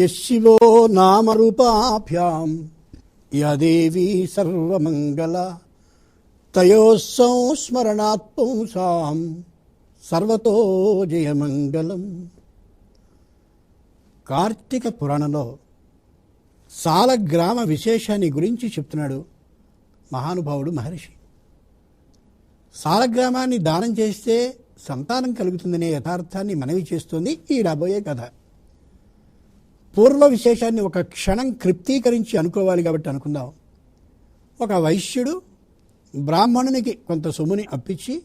యశివో నామరూపాభ్యాం. యదేవీ సర్వమంగళ. తయోస్సం పుంసాం సర్వతో జయమంగళం. కార్తీక పురాణంలో సాలగ్రామ విశేషాన్ని గురించి చెప్తున్నాడు మహానుభావుడు మహర్షి. సాలగ్రామాన్ని దానం చేస్తే సంతానం కలుగుతుందనే యథార్థాన్ని మనవి చేస్తుంది ఈ రాబోయే కథ. పూర్వ విశేషాన్ని ఒక క్షణం క్రిప్తీకరించి అనుకోవాలి కాబట్టి అనుకుందాం. ఒక వైశ్యుడు బ్రాహ్మణునికి కొంత సొమ్ముని అప్పించి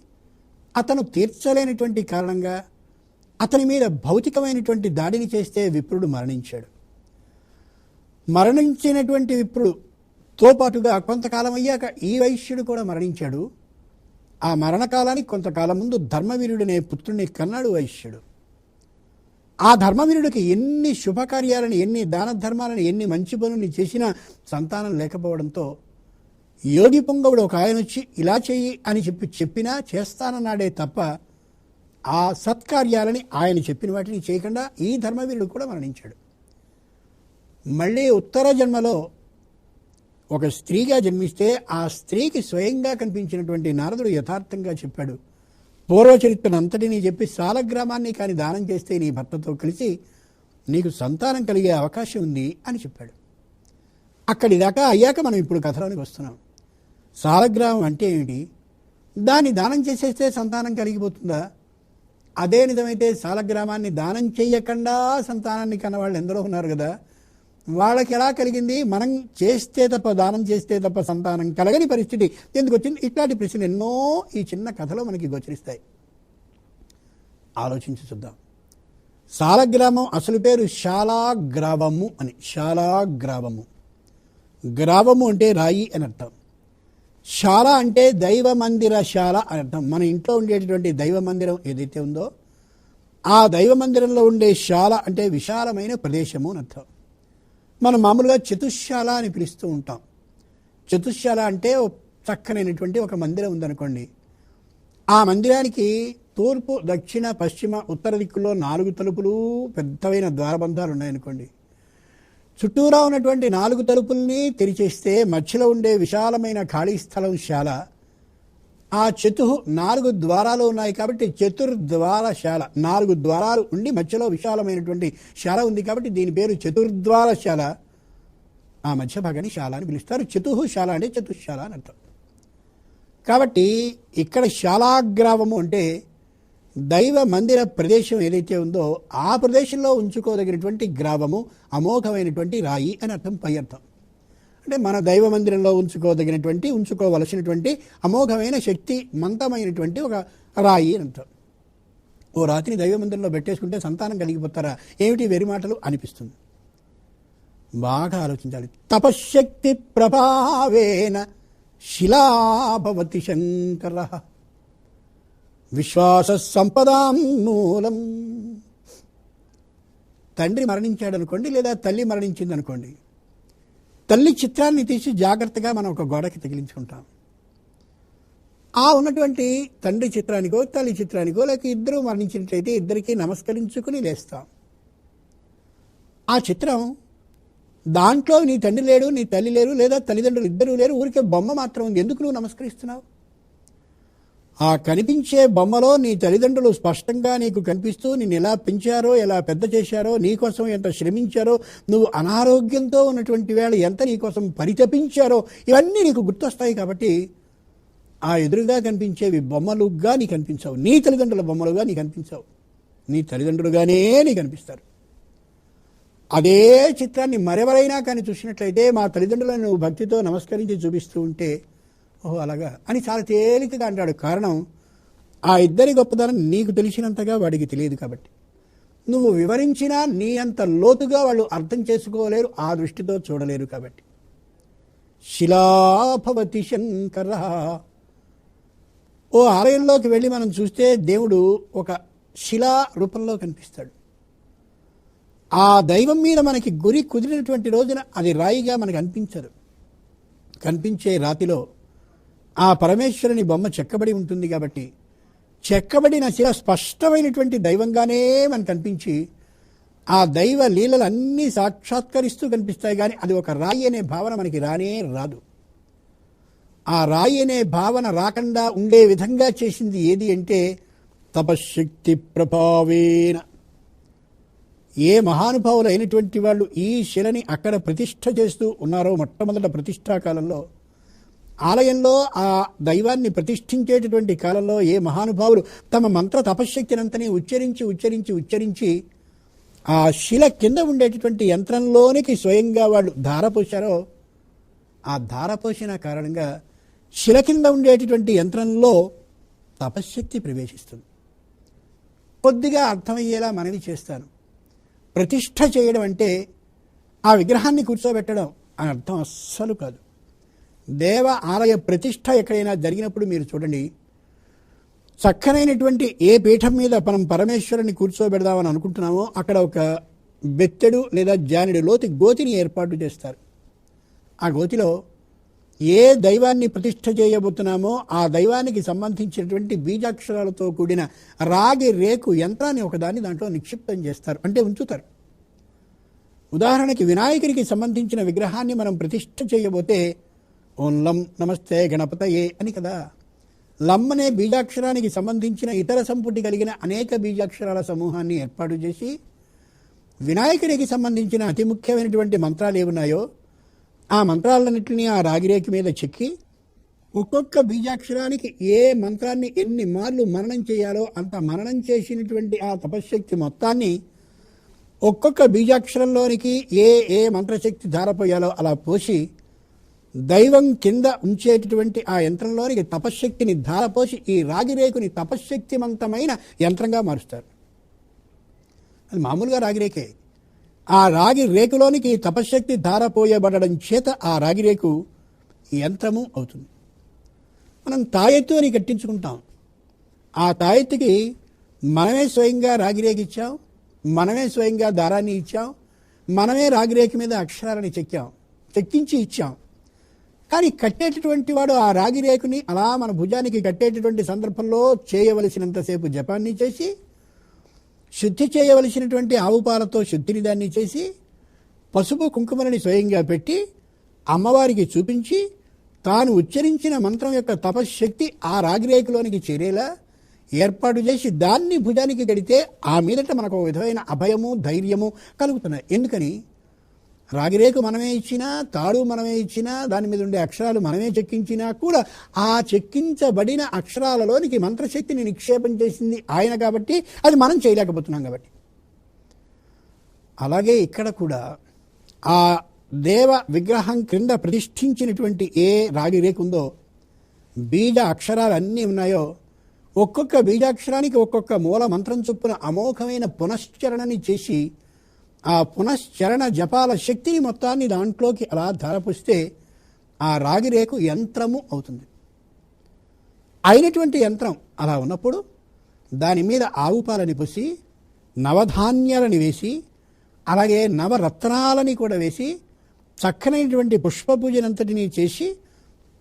అతను తీర్చలేనటువంటి కారణంగా అతని మీద భౌతికమైనటువంటి దాడిని చేస్తే విప్రుడు మరణించాడు. మరణించినటువంటి విప్రుడుతో పాటుగా కొంతకాలం అయ్యాక ఈ వైశ్యుడు కూడా మరణించాడు. ఆ మరణకాలానికి కొంతకాలం ముందు ధర్మవీరుడనే పుత్రుడిని కన్నాడు వైశ్యుడు. ఆ ధర్మవీరుడికి ఎన్ని శుభకార్యాలను ఎన్ని దాన ధర్మాలను ఎన్ని మంచి పనులు చేసినా సంతానం లేకపోవడంతో యోగి పొంగవుడు ఒక ఆయన వచ్చి ఇలా చెయ్యి అని చెప్పి చెప్పినా చేస్తానన్నాడే తప్ప ఆ సత్కార్యాలని ఆయన చెప్పిన వాటిని చేయకుండా ఈ ధర్మవీరుడు కూడా మరణించాడు. మళ్ళీ ఉత్తర జన్మలో ఒక స్త్రీగా జన్మిస్తే ఆ స్త్రీకి స్వయంగా కనిపించినటువంటి నారదుడు యథార్థంగా చెప్పాడు పూర్వచరిత్రను అంతటినీ చెప్పి సాలగ్రామాన్ని కానీ దానం చేస్తే నీ భర్తతో కలిసి నీకు సంతానం కలిగే అవకాశం ఉంది అని చెప్పాడు. అక్కడి దాకా అయ్యాక మనం ఇప్పుడు కథలోనికి వస్తున్నాం. సాలగ్రామం అంటే ఏమిటి? దాన్ని దానం చేసేస్తే సంతానం కలిగిపోతుందా? అదే నిజమైతే సాలగ్రామాన్ని దానం చేయకుండా సంతానాన్ని కన్నవాళ్ళు ఎందరో ఉన్నారు కదా. వాళ్ళకి ఎలా కలిగింది? మనం చేస్తే తప్ప దానం చేస్తే తప్ప సంతానం కలగని పరిస్థితి ఎందుకు వచ్చింది? ఇట్లాంటి ప్రశ్నలు ఎన్నో ఈ చిన్న కథలో మనకి గోచరిస్తాయి. ఆలోచించి చూద్దాం. సాలగ్రామం అసలు పేరు శాలాగ్రావము అని. శాలాగ్రావము. గ్రావము అంటే రాయి అని అర్థం. శాల అంటే దైవ మందిర శాల అని అర్థం. మన ఇంట్లో ఉండేటటువంటి దైవ మందిరం ఏదైతే ఉందో ఆ దైవ మందిరంలో ఉండే శాల అంటే విశాలమైన ప్రదేశము అని అర్థం. మనం మామూలుగా చతుశాల అని పిలుస్తూ ఉంటాం. చతుశాల అంటే చక్కనైనటువంటి ఒక మందిరం ఉందనుకోండి. ఆ మందిరానికి తూర్పు దక్షిణ పశ్చిమ ఉత్తర దిక్కులో నాలుగు తలుపులు పెద్దవైన ద్వారబంధాలు ఉన్నాయనుకోండి. చుట్టూరా ఉన్నటువంటి నాలుగు తలుపుల్ని తెరిచేస్తే మధ్యలో ఉండే విశాలమైన ఖాళీ స్థలం శాల ఆ చతు నాలుగు ద్వారాలు ఉన్నాయి కాబట్టి చతుర్ద్వారశాల నాలుగు ద్వారాలు ఉండి మధ్యలో విశాలమైనటువంటి శాల ఉంది కాబట్టి దీని పేరు చతుర్ద్వారశాల ఆ మధ్య భాగాన్ని శాల అని పిలుస్తారు. చతుశాల అంటే చతుశాల అని అర్థం. కాబట్టి ఇక్కడ శాలాగ్రావము అంటే దైవ మందిర ప్రదేశం ఏదైతే ఉందో ఆ ప్రదేశంలో ఉంచుకోదగినటువంటి గ్రావము అమోఘమైనటువంటి రాయి అని అర్థం పై అర్థం. అంటే మన దైవ మందిరంలో ఉంచుకోదగినటువంటి ఉంచుకోవలసినటువంటి అమోఘమైన శక్తి మంతమైనటువంటి ఒక రాయి అంటారు. ఓ రాతిని దైవ మందిరంలో పెట్టేసుకుంటే సంతానం కలిగిపోతారా? ఏమిటి వెరి మాటలు? అనిపిస్తుంది. బాగా ఆలోచించాలి. తపశ్శక్తి ప్రభావేన శిలాభవతి శంకర. విశ్వాస సంపదాం మూలం. తండ్రి మరణించాడు అనుకోండి లేదా తల్లి మరణించింది అనుకోండి తల్లి చిత్రాన్ని తీసి జాగ్రత్తగా మనం ఒక గోడకి తగిలించుకుంటాం. ఆ ఉన్నటువంటి తండ్రి చిత్రానికో తల్లి చిత్రానికో లేక ఇద్దరు మరణించినట్లయితే ఇద్దరికి నమస్కరించుకుని లేస్తాం. ఆ చిత్రం దాంట్లో నీ తండ్రి లేడు నీ తల్లి లేరు లేదా తల్లిదండ్రులు ఇద్దరు లేరు ఊరికే బొమ్మ మాత్రం ఉంది ఎందుకు నువ్వు నమస్కరిస్తున్నావు? ఆ కనిపించే బొమ్మలో నీ తల్లిదండ్రులు స్పష్టంగా నీకు కనిపిస్తూ నిన్ను ఎలా పెంచారో ఎలా పెద్ద చేశారో నీకోసం ఎంత శ్రమించారో నువ్వు అనారోగ్యంతో ఉన్నటువంటి వేళ ఎంత నీకోసం పరితపించారో ఇవన్నీ నీకు గుర్తొస్తాయి కాబట్టి ఆ ఎదురుగా కనిపించేవి బొమ్మలుగా నీకు కనిపించవు. నీ తల్లిదండ్రుల బొమ్మలుగా నీకు కనిపించవు. నీ తల్లిదండ్రులుగానే నీకు కనిపిస్తారు. అదే చిత్రాన్ని మరెవరైనా కానీ చూసినట్లయితే మా తల్లిదండ్రులను నువ్వు భక్తితో నమస్కరించి చూపిస్తూ ఉంటే ఓహో అలాగా? అని చాలా తేలికగా అంటాడు. కారణం ఆ ఇద్దరి గొప్పదనం నీకు తెలిసినంతగా వాడికి తెలియదు కాబట్టి. నువ్వు వివరించినా నీ అంత లోతుగా వాళ్ళు అర్థం చేసుకోలేరు ఆ దృష్టితో చూడలేరు కాబట్టి. శిలాభవతి శంకర. ఓ ఆలయంలోకి వెళ్ళి మనం చూస్తే దేవుడు ఒక శిలా రూపంలో కనిపిస్తాడు. ఆ దైవం మీద మనకి గురి కుదిరినటువంటి రోజున అది రాయిగా మనకు అనిపించదు. కనిపించే రాతిలో ఆ పరమేశ్వరుని బొమ్మ చెక్కబడి ఉంటుంది కాబట్టి చెక్కబడిన శిల స్పష్టమైనటువంటి దైవంగానే మనకు కనిపించి ఆ దైవ లీలలు అన్నీ సాక్షాత్కరిస్తూ కనిపిస్తాయి కానీ అది ఒక రాయి అనే భావన మనకి రానే రాదు. ఆ రాయి అనే భావన రాకుండా ఉండే విధంగా చేసింది ఏది అంటే తపశక్తి ప్రభావేన. ఏ మహానుభావులు అయినటువంటి వాళ్ళు ఈ శిలని అక్కడ ప్రతిష్ఠ చేస్తూ ఉన్నారో మొట్టమొదట ప్రతిష్టా కాలంలో ఆలయంలో ఆ దైవాన్ని ప్రతిష్ఠించేటటువంటి కాలంలో ఏ మహానుభావులు తమ మంత్ర తపశ్శక్తినంతని ఉచ్చరించి ఉచ్చరించి ఉచ్చరించి ఆ శిల కింద ఉండేటటువంటి యంత్రంలోనికి స్వయంగా వాళ్ళు ధార పోశారో ఆ ధార పోసిన కారణంగా శిల కింద ఉండేటటువంటి యంత్రంలో తపశ్శక్తి ప్రవేశిస్తుంది. కొద్దిగా అర్థమయ్యేలా మనవి చేస్తాను. ప్రతిష్ఠ చేయడం అంటే ఆ విగ్రహాన్ని కూర్చోబెట్టడం అని అర్థం అస్సలు కాదు. దేవ ఆలయ ప్రతిష్ట ఎక్కడైనా జరిగినప్పుడు మీరు చూడండి. చక్కనైనటువంటి ఏ పీఠం మీద మనం పరమేశ్వరుని కూర్చోబెడదామని అనుకుంటున్నామో అక్కడ ఒక బెత్తెడు లేదా జానుడు లోతి గోతిని ఏర్పాటు చేస్తారు. ఆ గోతిలో ఏ దైవాన్ని ప్రతిష్ఠ చేయబోతున్నామో ఆ దైవానికి సంబంధించినటువంటి బీజాక్షరాలతో కూడిన రాగి రేకు యంత్రాన్ని ఒకదాన్ని దాంట్లో నిక్షిప్తం చేస్తారు. అంటే ఉంచుతారు. ఉదాహరణకి వినాయకునికి సంబంధించిన విగ్రహాన్ని మనం ప్రతిష్ఠ చేయబోతే ఓం లం నమస్తే గణపతయే అని కదా. లం అనే బీజాక్షరానికి సంబంధించిన ఇతర సంపుటి కలిగిన అనేక బీజాక్షరాల సమూహాన్ని ఏర్పాటు చేసి వినాయకునికి సంబంధించిన అతి ముఖ్యమైనటువంటి మంత్రాలు ఏమున్నాయో ఆ మంత్రాలన్నింటినీ ఆ రాగిరేకి మీద చెక్కి ఒక్కొక్క బీజాక్షరానికి ఏ మంత్రాన్ని ఎన్ని మార్లు మరణం చేయాలో అంత మరణం చేసినటువంటి ఆ తపశ్శక్తి మొత్తాన్ని ఒక్కొక్క బీజాక్షరంలోనికి ఏ ఏ మంత్రశక్తి ధారపోయాలో అలా పోసి దైవం కింద ఉంచేటటువంటి ఆ యంత్రంలోని తపశ్శక్తిని ధారపోసి ఈ రాగిరేకుని తపశ్శక్తివంతమైన యంత్రంగా మారుస్తారు. అది మామూలుగా రాగిరేకే. ఆ రాగి రేకులోనికి తపశ్శక్తి ధారపోయబడడం చేత ఆ రాగిరేకు యంత్రము అవుతుంది. మనం తాయెత్తు అని కట్టించుకుంటాం. ఆ తాయెత్తుకి మనమే స్వయంగా రాగిరేకి ఇచ్చాం మనమే స్వయంగా దారాన్ని ఇచ్చాం మనమే రాగిరేకి మీద అక్షరాలని చెక్కాం చెక్కించి ఇచ్చాం. కానీ కట్టేటటువంటి వాడు ఆ రాగి రేకుని అలా మన భుజానికి కట్టేటటువంటి సందర్భంలో చేయవలసినంతసేపు జపాన్ని చేసి శుద్ధి చేయవలసినటువంటి ఆవు పాలతో శుద్ధిని దాన్ని చేసి పసుపు కుంకుమని స్వయంగా పెట్టి అమ్మవారికి చూపించి తాను ఉచ్చరించిన మంత్రం యొక్క తపశ్శక్తి ఆ రాగిరేకులోనికి చేరేలా ఏర్పాటు చేసి దాన్ని భుజానికి గడితే ఆ మీదట మనకు ఒక విధమైన అభయము ధైర్యము కలుగుతున్నాయి. ఎందుకని? రాగిరేకు మనమే ఇచ్చినా తాడు మనమే ఇచ్చినా దాని మీద ఉండే అక్షరాలు మనమే చెక్కించినా కూడా ఆ చెక్కించబడిన అక్షరాలలోనికి మంత్రశక్తిని నిక్షేపం చేసింది ఆయన కాబట్టి అది మనం చేయలేకపోతున్నాం కాబట్టి. అలాగే ఇక్కడ కూడా ఆ దేవ విగ్రహం క్రింద ప్రతిష్ఠించినటువంటి ఏ రాగి రేకు ఉందో బీజ అక్షరాలు అన్నీ ఉన్నాయో ఒక్కొక్క బీజాక్షరానికి ఒక్కొక్క మూల మంత్రం చొప్పున అమోఘమైన పునశ్చరణని చేసి ఆ పునశ్చరణ జపాల శక్తిని మొత్తాన్ని దాంట్లోకి అలా ధరపుస్తే ఆ రాగిరేకు యంత్రము అవుతుంది. అయినటువంటి యంత్రం అలా ఉన్నప్పుడు దాని మీద ఆవు పాలని పోసి నవధాన్యాలని వేసి అలాగే నవరత్నాలని కూడా వేసి చక్కనైనటువంటి పుష్పపూజనంతటినీ చేసి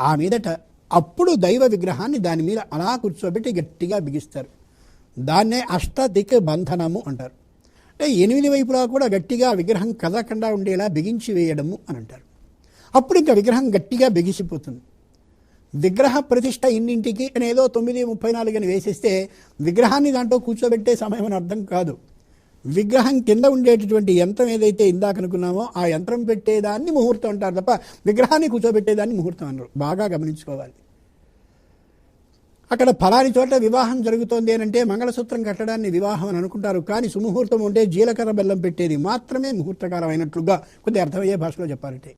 ఆ మీదట అప్పుడు దైవ విగ్రహాన్ని దాని మీద అలా కూర్చోబెట్టి గట్టిగా బిగిస్తారు. దాన్నే అష్టదిక్ బంధనము అంటారు. అంటే ఎనిమిది వైపులా కూడా గట్టిగా విగ్రహం కదలకుండా ఉండేలా బిగించి వేయడము అని అంటారు. అప్పుడు ఇంకా విగ్రహం గట్టిగా బిగిసిపోతుంది. విగ్రహ ప్రతిష్ట ఇన్నింటికి అని ఏదో తొమ్మిది ముప్పై నాలుగు అని వేసేస్తే విగ్రహాన్ని దాంట్లో కూర్చోబెట్టే సమయం అని అర్థం కాదు. విగ్రహం కింద ఉండేటటువంటి యంత్రం ఏదైతే ఇందాక అనుకున్నామో ఆ యంత్రం పెట్టేదాన్ని ముహూర్తం అంటారు తప్ప విగ్రహాన్ని కూర్చోబెట్టేదాన్ని ముహూర్తం అన్నారు బాగా గమనించుకోవాలి. అక్కడ ఫలాని చోట వివాహం జరుగుతోంది అని అంటే మంగళసూత్రం కట్టడాన్ని వివాహం అని అనుకుంటారు. కానీ సుముహూర్తం ఉంటే జీలకర్ర బెల్లం పెట్టేది మాత్రమే ముహూర్తకాలం అయినట్లుగా కొద్ది అర్థమయ్యే భాషలో చెప్పాలంటే.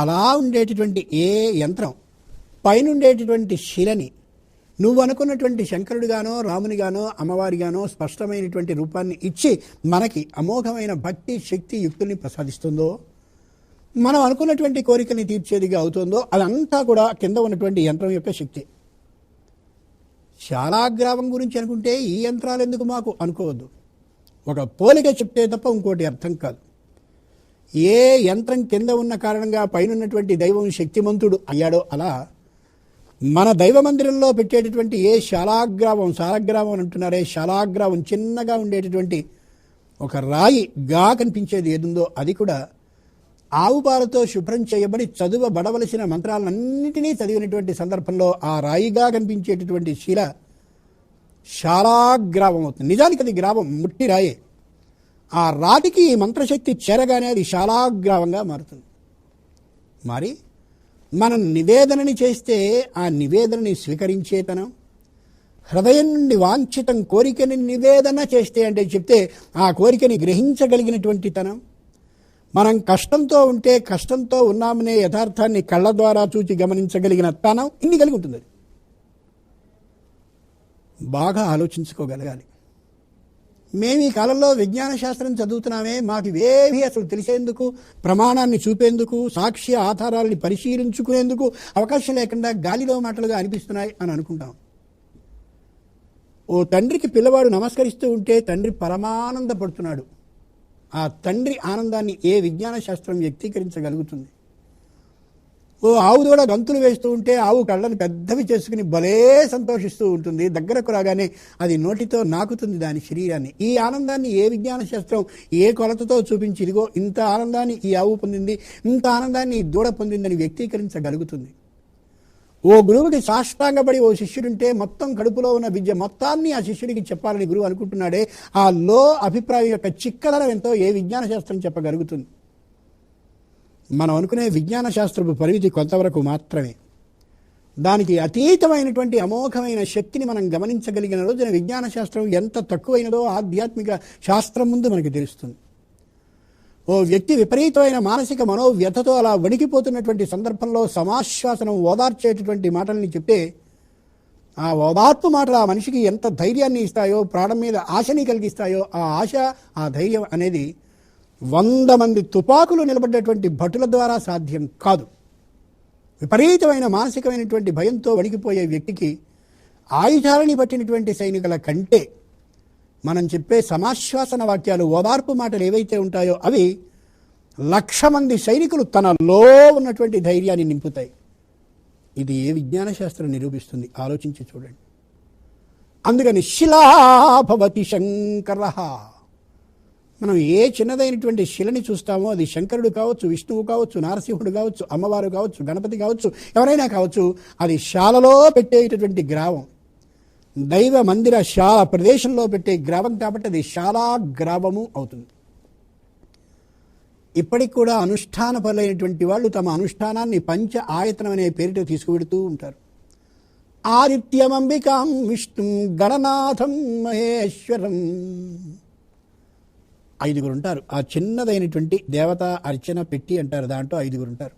అలా ఉండేటటువంటి ఏ యంత్రం పైన ఉండేటటువంటి శిలని నువ్వు అనుకున్నటువంటి శంకరుడిగానో రామునిగానో అమ్మవారిగానో స్పష్టమైనటువంటి రూపాన్ని ఇచ్చి మనకి అమోఘమైన భక్తి శక్తి యుక్తుల్ని ప్రసాదిస్తుందో? మనం అనుకున్నటువంటి కోరికని తీర్చేదిగా అవుతుందో అదంతా కూడా కింద ఉన్నటువంటి యంత్రం యొక్క శక్తి. శాలాగ్రామం గురించి అనుకుంటే ఈ యంత్రాలు ఎందుకు మాకు అనుకోవద్దు? ఒక పోలిక చెప్తే తప్ప ఇంకోటి అర్థం కాదు. ఏ యంత్రం కింద ఉన్న కారణంగా పైన ఉన్నటువంటి దైవం శక్తిమంతుడు అయ్యాడో అలా మన దైవ మందిరంలో పెట్టేటటువంటి ఏ శాలాగ్రామం శాలాగ్రామం అని అంటున్నారే శాలాగ్రామం చిన్నగా ఉండేటటువంటి ఒక రాయి గా కనిపించేది ఏదుందో అది కూడా ఆవు పాలతో శుభ్రం చేయబడి చదువబడవలసిన మంత్రాలన్నింటినీ చదివినటువంటి సందర్భంలో ఆ రాయిగా కనిపించేటటువంటి శిల శాలాగ్రావం అవుతుంది. నిజానికి అది గ్రావం ముట్టి రాయే. ఆ రాతికి ఈ మంత్రశక్తి చేరగానే అది శాలాగ్రావంగా మారుతుంది. మరి మనం నివేదనని చేస్తే ఆ నివేదనని స్వీకరించేతనం హృదయం నుండి వాంఛితం కోరికని నివేదన చేస్తే అంటే చెప్తే ఆ కోరికని గ్రహించగలిగినటువంటి తనం మనం కష్టంతో ఉంటే కష్టంతో ఉన్నామనే యథార్థాన్ని కళ్ళ ద్వారా చూచి గమనించగలిగిన తనం ఇన్ని కలిగి ఉంటుంది. అది. బాగా ఆలోచించుకోగలగాలి. మేము ఈ కాలంలో విజ్ఞాన శాస్త్రం చదువుతున్నామే మాకు ఇవేవి అసలు తెలిసేందుకు ప్రమాణాన్ని చూపేందుకు సాక్ష్య ఆధారాలని పరిశీలించుకునేందుకు అవకాశం లేకుండా గాలిలో మాటలుగా అనిపిస్తున్నాయి అని అనుకుంటాం. ఓ తండ్రికి పిల్లవాడు నమస్కరిస్తూ ఉంటే తండ్రి పరమానందపడుతున్నాడు. ఆ తండ్రి ఆనందాన్ని ఏ విజ్ఞాన శాస్త్రం వ్యక్తీకరించగలుగుతుంది? ఓ ఆవు దూడ గంతులు వేస్తూ ఉంటే ఆవు కళ్ళను పెద్దవి చేసుకుని భలే సంతోషిస్తూ ఉంటుంది. దగ్గరకు రాగానే అది నోటితో నాకుతుంది దాని శరీరాన్ని. ఈ ఆనందాన్ని ఏ విజ్ఞాన శాస్త్రం ఏ కొలతతో చూపించి ఇదిగో ఇంత ఆనందాన్ని ఈ ఆవు పొందింది ఇంత ఆనందాన్ని ఈ దూడ పొందిందని వ్యక్తీకరించగలుగుతుంది. ఓ గురువుకి సాష్టాంగపడి ఓ శిష్యుడుంటే మొత్తం కడుపులో ఉన్న విద్య మొత్తాన్ని ఆ శిష్యుడికి చెప్పాలని గురువు అనుకుంటున్నాడే ఆ లో అభిప్రాయం యొక్క చిక్కదనం ఎంతో ఏ విజ్ఞాన శాస్త్రం చెప్పగలుగుతుంది? మనం అనుకునే విజ్ఞాన శాస్త్రపు పరిమితి కొంతవరకు మాత్రమే. దానికి అతీతమైనటువంటి అమోఘమైన శక్తిని మనం గమనించగలిగిన రోజున విజ్ఞాన శాస్త్రం ఎంత తక్కువైనదో ఆధ్యాత్మిక శాస్త్రం ముందు మనకి తెలుస్తుంది. ఓ వ్యక్తి విపరీతమైన మానసిక మనోవ్యథతో అలా వణికిపోతున్నటువంటి సందర్భంలో సమాశ్వాసనం ఓదార్చేటటువంటి మాటల్ని చెప్తే ఆ ఓదార్పు మాటలు ఆ మనిషికి ఎంత ధైర్యాన్ని ఇస్తాయో ప్రాణం మీద ఆశని కలిగిస్తాయో ఆ ఆశ ఆ ధైర్యం అనేది వంద మంది తుపాకులు నిలబడ్డటువంటి భటుల ద్వారా సాధ్యం కాదు. విపరీతమైన మానసికమైనటువంటి భయంతో వణికిపోయే వ్యక్తికి ఆయుధాలని పట్టినటువంటి సైనికుల కంటే మనం చెప్పే సమాశ్వాసన వాక్యాలు ఓదార్పు మాటలు ఏవైతే ఉంటాయో అవి లక్ష మంది సైనికులు తనలో ఉన్నటువంటి ధైర్యాన్ని నింపుతాయి. ఇది ఏ విజ్ఞాన శాస్త్రం నిరూపిస్తుంది? ఆలోచించి చూడండి. అందుకని శిలాభవతి శంకర మనం ఏ చిన్నదైనటువంటి శిలని చూస్తామో అది శంకరుడు కావచ్చు విష్ణువు కావచ్చు నారసింహుడు కావచ్చు అమ్మవారు కావచ్చు గణపతి కావచ్చు ఎవరైనా కావచ్చు అది శాలలో పెట్టేటటువంటి గ్రామం. దైవ మందిర శాల ప్రదేశంలో పెట్టే గ్రామం కాబట్టి అది శాలా గ్రామము అవుతుంది. ఇప్పటికి కూడా అనుష్ఠాన పరులైనటువంటి వాళ్ళు తమ అనుష్ఠానాన్ని పంచ ఆయతనం అనే పేరుతో తీసుకువెడుతూ ఉంటారు. ఆదిత్యమంబికాం విష్ణుం గణనాథం మహేశ్వరం. ఐదుగురు ఉంటారు. ఆ చిన్నదైనటువంటి దేవత అర్చన పెట్టి అంటారు. దాంట్లో ఐదుగురు ఉంటారు.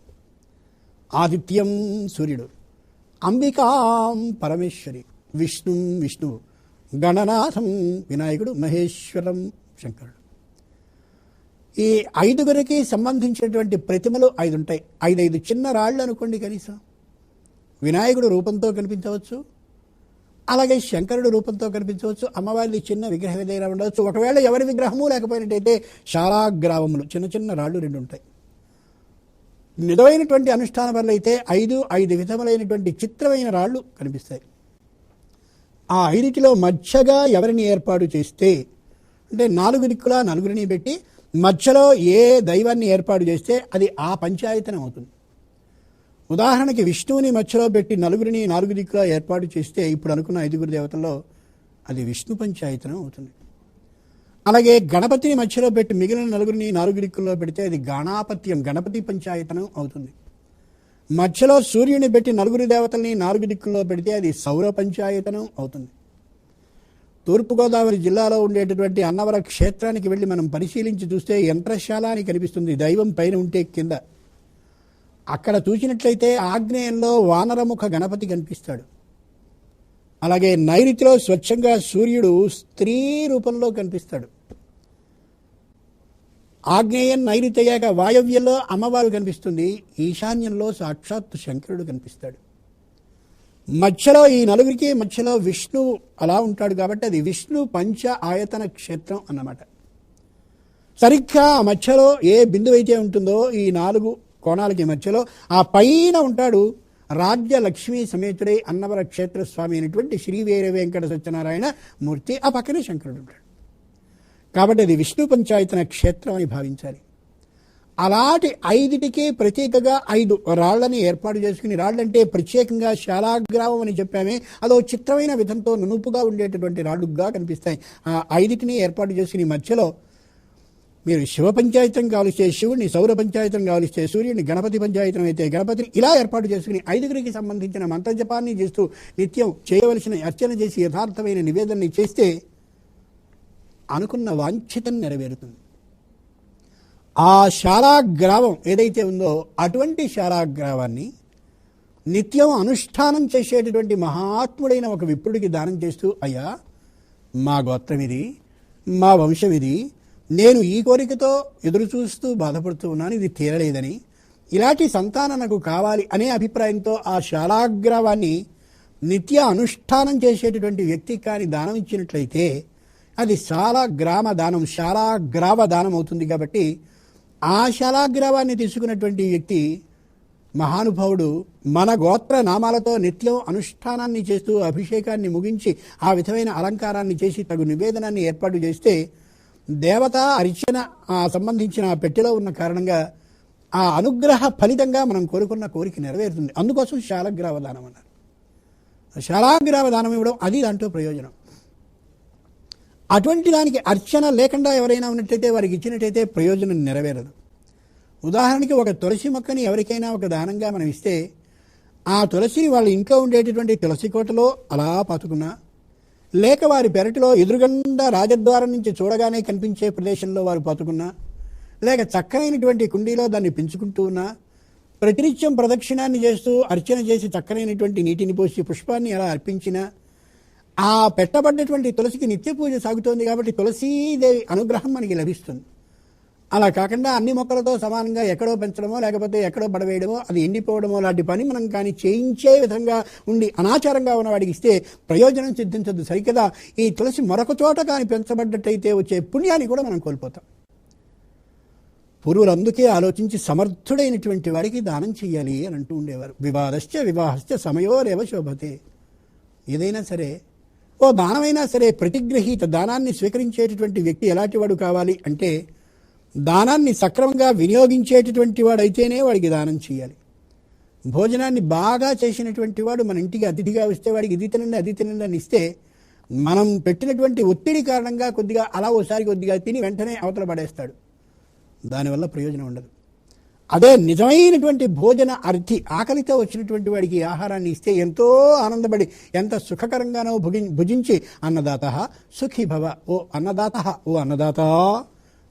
ఆదిత్యం సూర్యుడు. అంబికాం పరమేశ్వరి. విష్ణు విష్ణువు గణనాథం వినాయకుడు మహేశ్వరం శంకరుడు. ఈ ఐదుగురికి సంబంధించినటువంటి ప్రతిమలు ఐదు ఉంటాయి. ఐదైదు చిన్న రాళ్ళు అనుకోండి కనీసం. వినాయకుడు రూపంతో కనిపించవచ్చు. అలాగే శంకరుడు రూపంతో కనిపించవచ్చు. అమ్మవారిది చిన్న విగ్రహం ఏదైనా ఉండవచ్చు. ఒకవేళ ఎవరి విగ్రహము లేకపోయినట్టయితే శాలాగ్రావములు చిన్న చిన్న రాళ్ళు రెండు ఉంటాయి. నిజమైనటువంటి అనుష్ఠాన పనులు అయితే ఐదు ఐదు విధములైనటువంటి చిత్రమైన రాళ్ళు కనిపిస్తాయి. ఆ ఐదుటిలో మధ్యగా ఎవరిని ఏర్పాటు చేస్తే? అంటే నాలుగు దిక్కులా నలుగురిని పెట్టి మధ్యలో ఏ దైవాన్ని ఏర్పాటు చేస్తే అది ఆ పంచాయతనం అవుతుంది. ఉదాహరణకి విష్ణువుని మధ్యలో పెట్టి నలుగురిని నాలుగు దిక్కులా ఏర్పాటు చేస్తే ఇప్పుడు అనుకున్న ఐదుగురు దేవతల్లో అది విష్ణు పంచాయతనం అవుతుంది. అలాగే గణపతిని మధ్యలో పెట్టి మిగిలిన నలుగురిని నాలుగు దిక్కుల్లో పెడితే అది గణాపత్యం గణపతి పంచాయతనం అవుతుంది. మధ్యలో సూర్యుని పెట్టి నలుగురు దేవతల్ని నాలుగు దిక్కుల్లో పెడితే అది సౌర పంచాయతనం అవుతుంది. తూర్పుగోదావరి జిల్లాలో ఉండేటటువంటి అన్నవర క్షేత్రానికి వెళ్ళి మనం పరిశీలించి చూస్తే యంత్రశాల అని కనిపిస్తుంది. దైవం పైన ఉంటే కింద. అక్కడ చూసినట్లయితే ఆగ్నేయంలో వానరముఖ గణపతి కనిపిస్తాడు. అలాగే నైరుతిలో స్వచ్ఛంగా సూర్యుడు స్త్రీ రూపంలో కనిపిస్తాడు. ఆగ్నేయం నైరుతయ్యాక వాయవ్యంలో అమ్మవారు కనిపిస్తుంది. ఈశాన్యంలో సాక్షాత్తు శంకరుడు కనిపిస్తాడు. మధ్యలో ఈ నలుగురికి మధ్యలో విష్ణు అలా ఉంటాడు కాబట్టి అది విష్ణు పంచ ఆయతన క్షేత్రం అన్నమాట. సరిగ్గా ఆ మధ్యలో ఏ బిందువు అయితే ఉంటుందో ఈ నాలుగు కోణాలకి మధ్యలో ఆ పైన ఉంటాడు రాజ్య లక్ష్మీ సమేతుడై అన్నవర క్షేత్ర స్వామి అయినటువంటి శ్రీ వీర వెంకట సత్యనారాయణ మూర్తి. ఆ పక్కనే శంకరుడు ఉంటాడు. కాబట్టి అది విష్ణు పంచాయతన క్షేత్రం అని భావించాలి. అలాంటి ఐదుటికే ప్రత్యేకగా ఐదు రాళ్ళని ఏర్పాటు చేసుకుని రాళ్ళంటే ప్రత్యేకంగా శాలాగ్రామం అని చెప్పామే. అదో చిత్రమైన విధంతో నునుపుగా ఉండేటటువంటి రాళ్ళుగా కనిపిస్తాయి. ఆ ఐదుటిని ఏర్పాటు చేసుకుని మధ్యలో మీరు శివ పంచాయతం కావలిస్తే శివుడిని సౌర పంచాయతం కావలిస్తే సూర్యుడిని గణపతి పంచాయతం అయితే గణపతిని ఇలా ఏర్పాటు చేసుకుని ఐదుగురికి సంబంధించిన మంత్రజపాన్ని చేస్తూ నిత్యం చేయవలసిన అర్చన చేసి యథార్థమైన నివేదనని చేస్తే అనుకున్న వాంఛితం నెరవేరుతుంది. ఆ శారాగ్రావం ఏదైతే ఉందో అటువంటి శారాగ్రావాన్ని నిత్యం అనుష్ఠానం చేసేటటువంటి మహాత్ముడైన ఒక విప్రుడికి దానం చేస్తూ అయ్యా మా గోత్రం ఇది మా వంశం ఇది నేను ఈ కోరికతో ఎదురు చూస్తూ బాధపడుతూ ఉన్నాను ఇది తీరలేదని. ఇలాంటి సంతానం నాకు కావాలి అనే అభిప్రాయంతో ఆ శాలాగ్రావాన్ని నిత్య అనుష్ఠానం చేసేటటువంటి వ్యక్తికి కానీ దానం ఇచ్చినట్లయితే అది చాలా గ్రామ దానం శాలాగ్రావ దానం అవుతుంది కాబట్టి ఆ శాలాగ్రావాన్ని తీసుకున్నటువంటి వ్యక్తి మహానుభావుడు మన గోత్ర నామాలతో నిత్యం అనుష్ఠానాన్ని చేస్తూ అభిషేకాన్ని ముగించి ఆ విధమైన అలంకారాన్ని చేసి తగు నివేదనాన్ని ఏర్పాటు చేస్తే దేవత అర్చన సంబంధించిన పెట్టెలో ఉన్న కారణంగా ఆ అనుగ్రహ ఫలితంగా మనం కోరుకున్న కోరిక నెరవేరుతుంది. అందుకోసం శాలగ్రావ దానం అన్నారు. శాలాగ్రావ దానం ఇవ్వడం అది దాంట్లో ప్రయోజనం. అటువంటి దానికి అర్చన లేకుండా ఎవరైనా ఉన్నట్టయితే వారికి ఇచ్చినట్టయితే ప్రయోజనం నెరవేరదు. ఉదాహరణకి ఒక తులసి మొక్కని ఎవరికైనా ఒక దానంగా మనం ఇస్తే ఆ తులసిని వాళ్ళ ఇంట్లో ఉండేటటువంటి తులసి కోటలో అలా పాతుకున్నా లేక వారి పెరటిలో ఎదురుగండా రాజద్వారం నుంచి చూడగానే కనిపించే ప్రదేశంలో వారు పాతుకున్నా లేక చక్కనైనటువంటి కుండీలో దాన్ని పెంచుకుంటూ ఉన్నా ప్రతినిత్యం ప్రదక్షిణాన్ని చేస్తూ అర్చన చేసి చక్కనైనటువంటి నీటిని పోసి పుష్పాన్ని అలా అర్పించినా ఆ పెట్టబడ్డటువంటి తులసికి నిత్య పూజ సాగుతోంది కాబట్టి తులసీదేవి అనుగ్రహం మనకి లభిస్తుంది. అలా కాకుండా అన్ని మొక్కలతో సమానంగా ఎక్కడో పెంచడమో లేకపోతే ఎక్కడో పడవేయడమో అది ఎండిపోవడమో లాంటి పని మనం కానీ చేయించే విధంగా ఉండి అనాచారంగా ఉన్నవాడికి ఇస్తే ప్రయోజనం సిద్ధించదు. సరికదా? ఈ తులసి మరొక చోట కానీ పెంచబడ్డట్టయితే వచ్చే పుణ్యాన్ని కూడా మనం కోల్పోతాం. పూర్వులు అందుకే ఆలోచించి సమర్థుడైనటువంటి వారికి దానం చేయాలి అని అంటూ ఉండేవారు. వివాదశ్చ వివాహశ్చ సమయోరేవ శోభతే. ఏదైనా సరే ఓ దానమైనా సరే ప్రతిగ్రహీత దానాన్ని స్వీకరించేటటువంటి వ్యక్తి ఎలాంటి వాడు కావాలి అంటే దానాన్ని సక్రమంగా వినియోగించేటటువంటి వాడైతేనే వాడికి దానం చేయాలి. భోజనాన్ని బాగా చేసినటువంటి వాడు మన ఇంటికి అతిథిగా వస్తే వాడికి ఇది తినండి అది తినండి అని ఇస్తే మనం పెట్టినటువంటి ఒత్తిడి కారణంగా కొద్దిగా అలా ఓసారి కొద్దిగా తిని వెంటనే అవతల పడేస్తాడు. దానివల్ల ప్రయోజనం ఉండదు. అదే నిజమైనటువంటి భోజన అర్థి ఆకలితో వచ్చినటువంటి వాడికి ఆహారాన్ని ఇస్తే ఎంతో ఆనందపడి ఎంత సుఖకరంగానో భుగి భుజించి అన్నదాత సుఖీ భవ ఓ అన్నదాత ఓ అన్నదాత.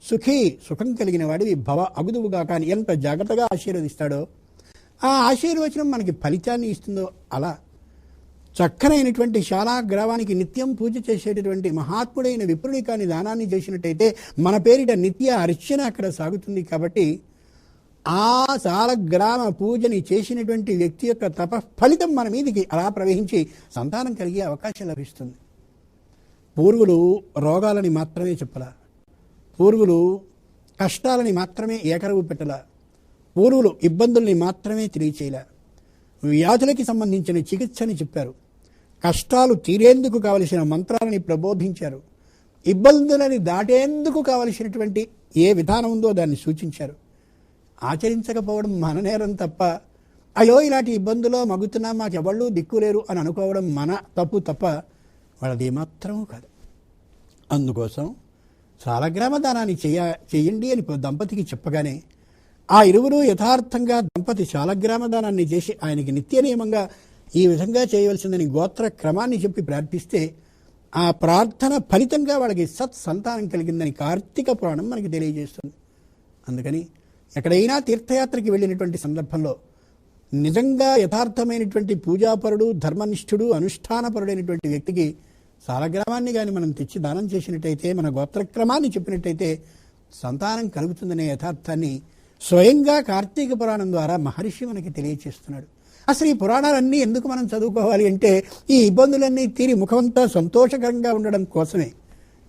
సుఖీ సుఖం కలిగిన వాడివి భవ అగుదువుగా కానీ ఎంత జాగ్రత్తగా ఆశీర్వదిస్తాడో. ఆ ఆశీర్వచనం మనకి ఫలితాన్ని ఇస్తుందో అలా. చక్కనైనటువంటి శాలాగ్రావానికి నిత్యం పూజ చేసేటటువంటి మహాత్ముడైన విప్రుడి కాని దానాన్ని చేసినట్టయితే మన పేరిట నిత్య అర్చన అక్కడ సాగుతుంది కాబట్టి ఆ సాలగ్రామ పూజని చేసినటువంటి వ్యక్తి యొక్క తప ఫలితం మన మీదికి అలా ప్రవహించి సంతానం కలిగే అవకాశం లభిస్తుంది. పూర్వులు రోగాలని మాత్రమే చెప్పలా. పూర్వులు కష్టాలని మాత్రమే ఏకరవు పెట్టలా. పూర్వులు ఇబ్బందుల్ని మాత్రమే తెలియచేయలే. వ్యాధులకి సంబంధించిన చికిత్సని చెప్పారు. కష్టాలు తీరేందుకు కావలసిన మంత్రాలని ప్రబోధించారు. ఇబ్బందులని దాటేందుకు కావలసినటువంటి ఏ విధానం ఉందో దాన్ని సూచించారు. ఆచరించకపోవడం మన నేరం తప్ప అయ్యో ఇలాంటి ఇబ్బందులో మగుతున్నా మాకెవళ్ళు దిక్కులేరు అని అనుకోవడం మన తప్పు తప్ప వాళ్ళది ఏమాత్రమూ కాదు. అందుకోసం సాలగ్రామ దానాన్ని చేయ చేయండి అని దంపతికి చెప్పగానే ఆ ఇరువురు యథార్థంగా దంపతి శాలగ్రామ దానాన్ని చేసి ఆయనకి నిత్య నియమంగా ఈ విధంగా చేయవలసిందని గోత్ర క్రమాన్ని చెప్పి ప్రార్థిస్తే ఆ ప్రార్థన ఫలితంగా వాళ్ళకి సత్ సంతానం కలిగిందని కార్తీక పురాణం మనకి తెలియజేస్తుంది. అందుకని ఎక్కడైనా తీర్థయాత్రకి వెళ్ళినటువంటి సందర్భంలో నిజంగా యథార్థమైనటువంటి పూజాపరుడు ధర్మనిష్ఠుడు అనుష్ఠానపరుడైనటువంటి వ్యక్తికి సాలగ్రామాన్ని కానీ మనం తెచ్చి దానం చేసినట్టయితే మన గోత్రక్రమాన్ని చెప్పినట్టయితే సంతానం కలుగుతుందనే యథార్థాన్ని స్వయంగా కార్తీక పురాణం ద్వారా మహర్షి మనకి తెలియచేస్తున్నాడు. అసలు ఈ పురాణాలన్నీ ఎందుకు మనం చదువుకోవాలి అంటే ఈ ఇబ్బందులన్నీ తీరి ముఖమంతా సంతోషకరంగా ఉండడం కోసమే.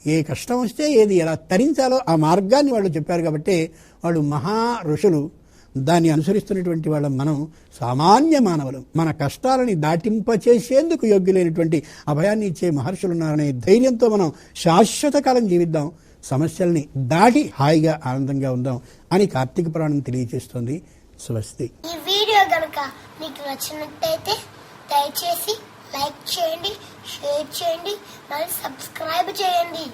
ఏ కష్టం వస్తే ఏది ఎలా తరించాలో ఆ మార్గాన్ని వాళ్ళు చెప్పారు కాబట్టి వాళ్ళు మహా ఋషులు. దాన్ని అనుసరిస్తున్నటువంటి వాళ్ళం మనం సామాన్య మానవులం. మన కష్టాలని దాటింపచేసేందుకు యోగ్యులైనటువంటి అభయాన్ని ఇచ్చే మహర్షులు ఉన్నారనే ధైర్యంతో మనం శాశ్వత కాలం జీవిద్దాం. సమస్యల్ని దాటి హాయిగా ఆనందంగా ఉందాం అని కార్తీక పురాణం తెలియజేస్తోంది. స్వస్తి. ఈ వీడియో కనుక మీకు నచ్చినట్టయితే దయచేసి లైక్ చేయండి షేర్ చేయండి మళ్ళీ సబ్స్క్రైబ్ చేయండి.